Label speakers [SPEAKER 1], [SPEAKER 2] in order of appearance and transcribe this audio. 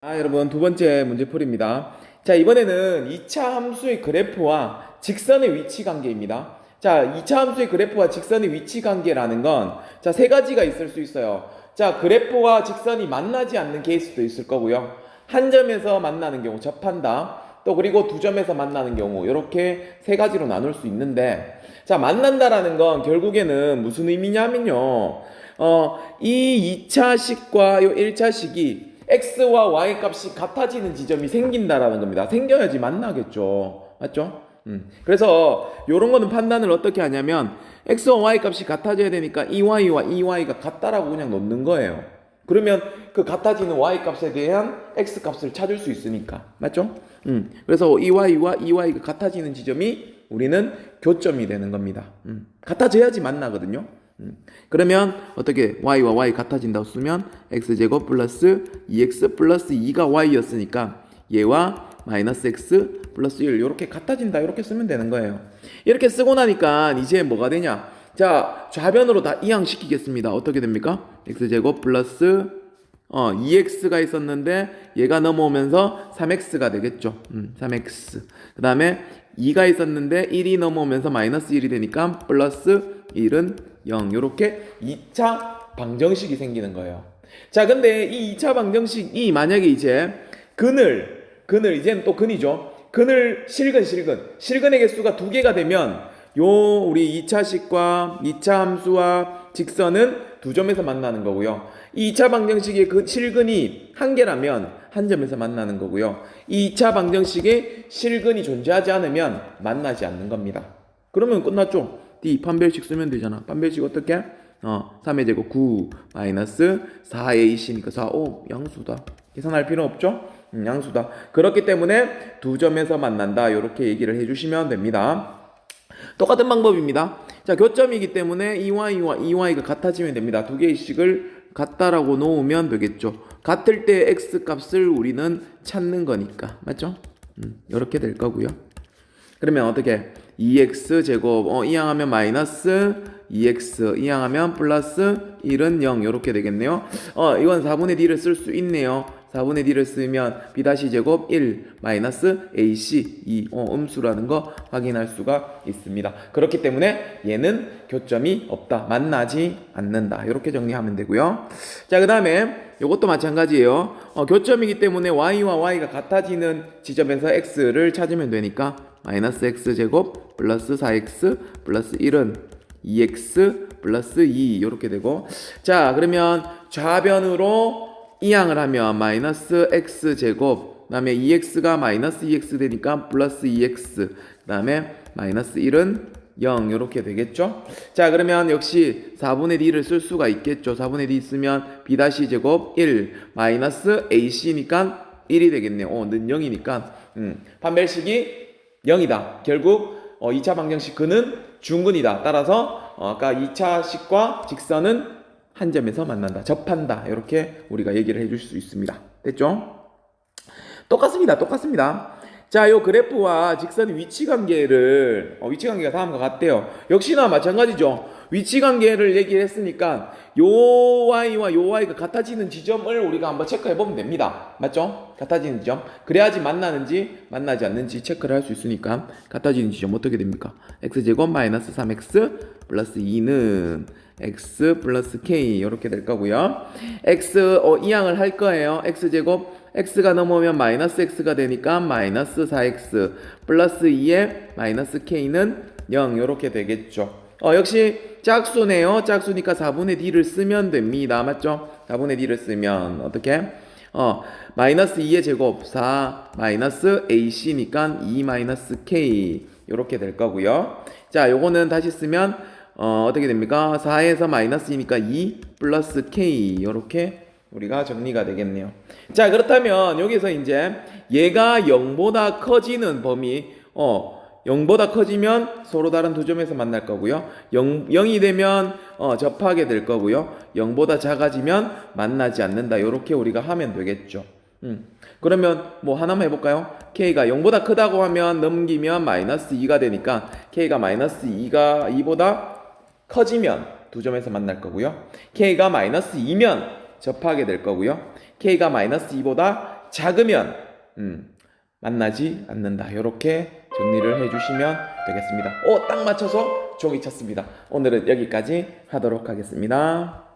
[SPEAKER 1] 아, 여러분 두 번째 문제풀입니다. 자, 이번에는 2차 함수의 그래프와 직선의 위치 관계입니다. 자, 2차 함수의 그래프와 직선의 위치 관계라는 건 자, 세 가지가 있을 수 있어요. 자, 그래프와 직선이 만나지 않는 케이스도 있을 거고요. 한 점에서 만나는 경우 접한다. 또 그리고 두 점에서 만나는 경우 이렇게 세 가지로 나눌 수 있는데 자, 만난다라는 건 결국에는 무슨 의미냐면요. 어, 이 2차식과 이 1차식이 x와 y 값이 같아지는 지점이 생긴다라는 겁니다. 생겨야지 만나겠죠. 맞죠? 음. 그래서 이런 거는 판단을 어떻게 하냐면 x와 y 값이 같아져야 되니까 ey와 ey가 같다라고 그냥 넣는 거예요. 그러면 그 같아지는 y 값에 대한 x 값을 찾을 수 있으니까. 맞죠? 음. 그래서 ey와 ey가 같아지는 지점이 우리는 교점이 되는 겁니다. 음. 같아져야지 만나거든요. 음. 그러면 어떻게 y와 y 같아진다고 쓰면 x제곱 플러스 2x e 플러스 2가 y였으니까 얘와 마이너스 x 플러스 1 이렇게 같아진다 이렇게 쓰면 되는 거예요. 이렇게 쓰고 나니까 이제 뭐가 되냐? 자 좌변으로 다 이항시키겠습니다. 어떻게 됩니까? x제곱 플러스 어, 2x가 e 있었는데 얘가 넘어오면서 3x가 되겠죠. 음, 3x. 그 다음에 2가 있었는데 1이 넘어오면서 마이너스 1이 되니까 플러스 1은 0 이렇게 2차 방정식이 생기는 거예요. 자, 근데 이 2차 방정식이 만약에 이제 그늘, 그늘 이제는 또 근이죠. 그늘 실근 실근 실근의 개수가 두 개가 되면 요 우리 2차식과 2차 함수와 직선은 두 점에서 만나는 거고요. 2차 방정식의 그 실근이 한 개라면 한 점에서 만나는 거고요. 2차 방정식의 실근이 존재하지 않으면 만나지 않는 겁니다. 그러면 끝났죠. D 판별식 쓰면 되잖아. 판별식 어떻게? 어, 3의 제곱 9 마이너스 4AC니까 4, 5 양수다. 계산할 필요 없죠? 음, 양수다. 그렇기 때문에 두 점에서 만난다. 이렇게 얘기를 해주시면 됩니다. 똑같은 방법입니다. 자, 교점이기 때문에 EY와 EY가 같아지면 됩니다. 두 개의식을 같다라고 놓으면 되겠죠. 같을 때 X 값을 우리는 찾는 거니까. 맞죠? 음, 이렇게 될 거고요. 그러면 어떻게 2x 제곱 어, 이항하면 마이너스 2x 이항하면 플러스 1은 0 이렇게 되겠네요. 어 이건 4분의 d를 쓸 수 있네요. 4분의 d를 쓰면 b 다시 제곱 1 마이너스 ac 2 어, 음수라는 거 확인할 수가 있습니다. 그렇기 때문에 얘는 교점이 없다. 만나지 않는다. 이렇게 정리하면 되고요. 자, 그다음에 이것도 마찬가지예요. 어, 교점이기 때문에 y와 y가 같아지는 지점에서 x를 찾으면 되니까 마이너스 x제곱 플러스 4x 플러스 1은 2x 플러스 2 이렇게 되고 자 그러면 좌변으로 이항을 하면 마이너스 x제곱 그 다음에 2x가 마이너스 2x 되니까 플러스 2x 그 다음에 마이너스 1은 0 이렇게 되겠죠 자 그러면 역시 4분의 d를 쓸 수가 있겠죠 4분의 d 있으면 b-제곱 1 마이너스 ac니까 1이 되겠네요 어, 는 0이니까 음. 판별식이 0이다. 결국 어, 2차 방정식 근은 중근이다. 따라서 어, 아까 2차식과 직선은 한 점에서 만난다. 접한다. 이렇게 우리가 얘기를 해줄 수 있습니다. 됐죠? 똑같습니다. 똑같습니다. 자, 요 그래프와 직선의 위치 관계를 어, 위치 관계가 다음과 같대요. 역시나 마찬가지죠. 위치 관계를 얘기했으니까 요 y와 요 y가 같아지는 지점을 우리가 한번 체크해 보면 됩니다. 맞죠? 같아지는 지점. 그래야지 만나는지 만나지 않는지 체크를 할 수 있으니까 같아지는 지점 어떻게 됩니까? x제곱 마이너스 3x 플러스 2는 x 플러스 k 이렇게 될 거고요. x 어, 이항을 할 거예요. x제곱 x가 넘어오면 마이너스 x가 되니까 마이너스 4x 플러스 2에 마이너스 k는 0 이렇게 되겠죠. 어, 역시 짝수네요. 짝수니까 4분의 d를 쓰면 됩니다. 맞죠? 4분의 d를 쓰면 어떻게? 어, 마이너스 2의 제곱 4 마이너스 ac니까 2 마이너스 k 이렇게 될 거고요. 자, 요거는 다시 쓰면 어, 어떻게 됩니까? 4에서 마이너스 2니까 2 플러스 k 이렇게 우리가 정리가 되겠네요. 자, 그렇다면 여기서 이제 얘가 0보다 커지는 범위, 어, 0보다 커지면 서로 다른 두 점에서 만날 거고요. 0, 0이 되면 어, 접하게 될 거고요. 0보다 작아지면 만나지 않는다. 이렇게 우리가 하면 되겠죠. 음. 그러면 뭐 하나만 해볼까요? k가 0보다 크다고 하면 넘기면 마이너스 2가 되니까 k가 마이너스 2가 2보다 커지면 두 점에서 만날 거고요. k가 마이너스 2면 접하게 될 거고요. k가 마이너스 2보다 작으면 음, 만나지 않는다. 이렇게 정리를 해주시면 되겠습니다. 오, 어, 딱 맞춰서 종이 쳤습니다. 오늘은 여기까지 하도록 하겠습니다.